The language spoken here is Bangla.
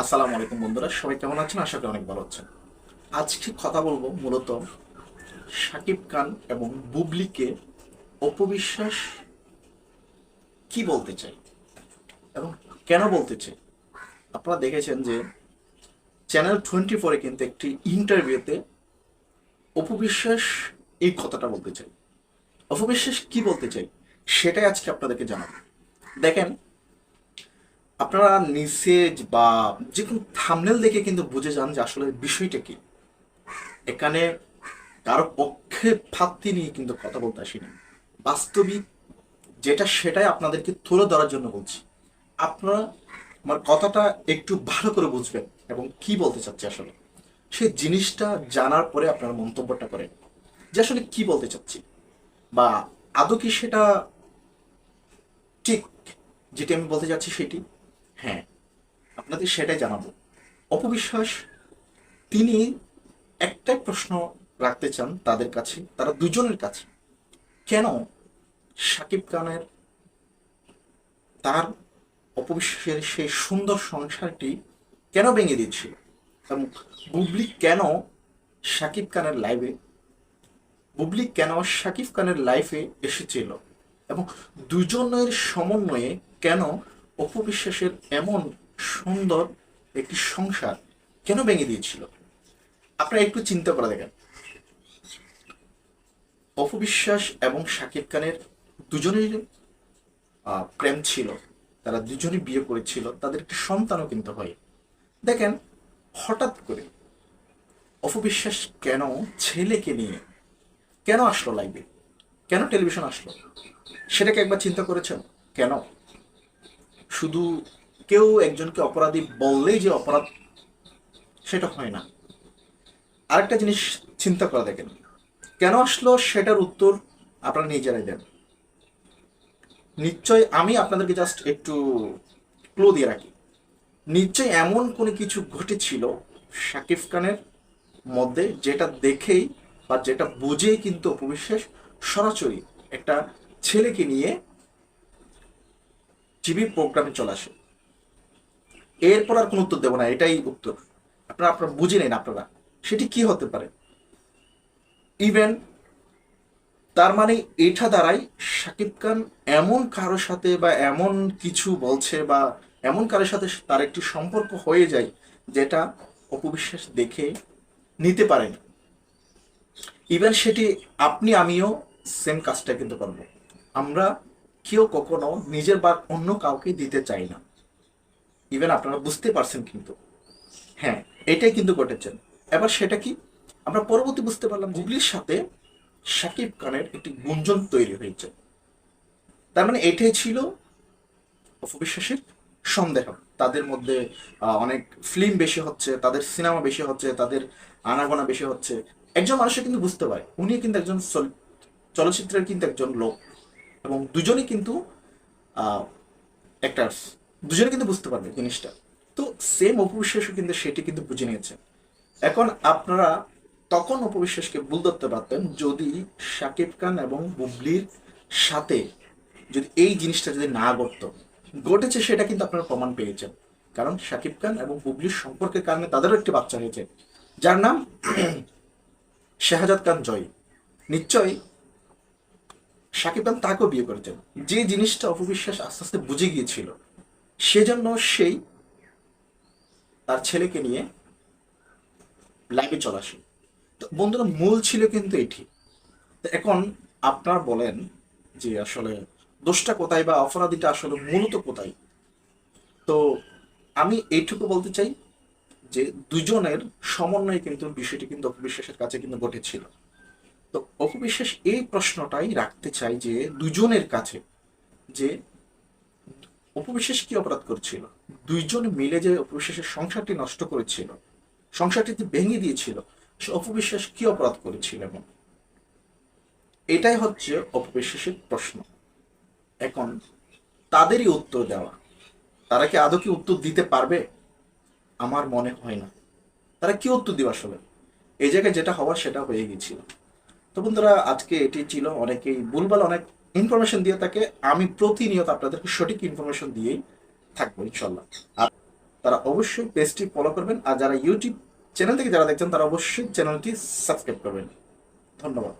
আসসালামু আলাইকুম বন্ধুরা, সবাই কেমন আছেন? আশা করি অনেক ভালো আছেন। আজকে কথা বলব মূলত সাকিব খান এবং বুবলিকে অপবিশ্বাস কি বলতে চাই এবং কেন বলতে চাই? আপনারা দেখেছেন যে চ্যানেল টোয়েন্টি ফোরে কিন্তু একটি ইন্টারভিউতে অপবিশ্বাস এই কথাটা বলতে চাই। অপবিশ্বাস কি বলতে চাই? সেটাই আজকে আপনাদেরকে জানাব। দেখেন আপনারা নিচে বা যে কোনো থামনেল দেখে কিন্তু বুঝে যান যে আসলে বিষয়টা কি। এখানে কারও পক্ষে ফাপ্তি নিয়ে কিন্তু কথা বলতে আসিনি বাস্তবিক যেটা সেটাই আপনাদেরকে তুলে ধরার জন্য বলছি। আপনারা আমার কথাটা একটু ভালো করে বুঝবেন এবং কি বলতে চাচ্ছি আসলে। সে জিনিসটা জানার পরে আপনারা মন্তব্যটা করেন যে আসলে কি বলতে চাচ্ছি। বা আদৌ কি সেটা ঠিক যেটি আমি বলতে চাচ্ছি সেটি? হ্যাঁ আপনাদের সেটাই জানাব। অপবিশ্বাস, তিনি একটাই প্রশ্ন রাখতে চান তাদের কাছে, তারা দুজনের কাছে। কেন সাকিব খানের, তার অপবিশ্বাসের সেই সুন্দর সংসারটি কেন ভেঙে দিচ্ছিল এবং বুবলি কেন সাকিব খানের লাইভে বুবলি কেন সাকিব খানের লাইফে এসেছিল? এবং দুজনের সমন্বয়ে কেন অপবিশ্বাসের এমন সুন্দর একটি সংসার কেন ভেঙে দিয়েছিল? আপনারা একটু চিন্তা করে দেখেন। অপবিশ্বাস এবং সাকিব খানের দুজনের প্রেম ছিল, তারা দুজনই বিয়ে করেছিল, তাদের একটি সন্তানও কিন্তু হয়। দেখেন, হঠাৎ করে অপবিশ্বাস কেন ছেলেকে নিয়ে, কেন আসলো লাইভে কেন টেলিভিশন আসলো? সেটাকে একবার চিন্তা করেছেন? কেন? শুধু কেউ একজনকে অপরাধী বললেই যে অপরাধ, সেটা হয় না। আরেকটা জিনিস চিন্তা করা দেখেন। কেন আসলো সেটার উত্তর আপনারা নিজেরাই দেন নিশ্চয় আমি আপনাদেরকে জাস্ট একটু ক্লো দিয়ে রাখি। নিশ্চয় এমন কোনো কিছু ঘটেছিল শাকিব খানের মধ্যে যেটা দেখেই বা যেটা বুঝেই কিন্তু অপবিশ্বাস সরাসরি একটা ছেলেকে নিয়ে টিভি প্রোগ্রামে চলে আসে। এরপর আর কোনো উত্তর দেবো না, এটাই উত্তর। আপনারা আপনারা বুঝে নেন আপনারা, সেটি কি হতে পারে। ইভেন তার মানে এটা দ্বারাই শাকিব খান এমন কারোর সাথে বা এমন কিছু বলছে বা এমন কারোর সাথে তার একটি সম্পর্ক হয়ে যায় যেটা অপবিশ্বাস দেখে নিতে পারেন। ইভেন সেটি আপনি, আমিও সেম কাজটা কিন্তু করব। আমরা কেউ কখনো নিজের বা অন্য কাউকে দিতে চাই না। ইভেন আপনারা বুঝতে পারছেন কিন্তু। হ্যাঁ এটাই কিন্তু ঘটেছেন এবার সেটা কি? আমরা পরবর্তী বুঝতে পারলাম গুগলির সাথে সাকিব খানের একটি গুঞ্জন তৈরি হয়েছে। তার মানে এটাই ছিল অপবিশ্বাসের সন্দেহ। তাদের মধ্যে অনেক ফিল্ম বেশি হচ্ছে, তাদের সিনেমা বেশি হচ্ছে, তাদের আনাগোনা বেশি হচ্ছে। একজন মানুষের কিন্তু বুঝতে পারে। উনি কিন্তু একজন চল- চলচ্চিত্রের কিন্তু একজন লোক। এবং দুজনেই কিন্তু অ্যাক্টার্স দুজনে কিন্তু বুঝতে পারবে জিনিসটা। তো সেম অপবিশ্বাসও কিন্তু সেটি কিন্তু বুঝে নিয়েছে। এখন আপনারা তখন অপবিশ্বাসকে ভুল ধরতে পারতেন যদি শাকিব খান এবং বুবলির সাথে যদি এই জিনিসটা যদি না ঘটতো। ঘটেছে সেটা কিন্তু আপনারা প্রমাণ পেয়েছেন। কারণ শাকিব খান এবং বুবলির সম্পর্কের কারণে তাদেরও একটি বাচ্চা হয়েছে। যার নাম শাহজাদ খান জয়। নিশ্চয়ই শাকিব খান তাকেও বিয়ে করেছেন। যে জিনিসটা অপবিশ্বাস আস্তে আস্তে বুঝে গিয়েছিল, সেজন্য সেই তার ছেলেকে নিয়ে লাইভে চলে আসে। তো বন্ধুরা, মূল ছিল কিন্তু এটি। এখন আপনার বলেন যে আসলে দোষটা কোথায় বা অপরাধীটা আসলে মূলত কোথায়? তো আমি এইটুকু বলতে চাই যে দুজনের সমন্বয়ে কিন্তু বিষয়টি কিন্তু অপবিশ্বাসের কাছে কিন্তু ঘটেছিল। তো অপবিশ্বাস এই প্রশ্নটাই রাখতে চাই যে দুজনের কাছে, যে অপবিশ্বাস কি অপরাধ করছিল? দুইজন মিলে যে অপবিশ্বাসের সংসারটি নষ্ট করেছিল সংসারটি যে ভেঙে দিয়েছিল, সে অপবিশ্বাস কি অপরাধ করেছিল এবং এটাই হচ্ছে অপবিশ্বাসের প্রশ্ন। এখন তাদেরই উত্তর দেওয়া, তারা কি আদৌ কি উত্তর দিতে পারবে? আমার মনে হয় না। তারা কি উত্তর দিবে আসলে? এই জায়গায় যেটা হওয়ার সেটা হয়ে গিয়েছিল। তো বন্ধুরা, আজকে এটি ছিল অনেকেই ভুলভাল অনেক ইনফরমেশন দিয়ে থাকে। আমি প্রতিনিয়ত আপনাদেরকে সঠিক ইনফরমেশন দিয়েই থাকব ইনশাল্লাহ আর তারা অবশ্যই পেজটি ফলো করবেন। আর যারা ইউটিউব চ্যানেল থেকে যারা দেখছেন, তারা অবশ্যই চ্যানেলটি সাবস্ক্রাইব করবেন। ধন্যবাদ।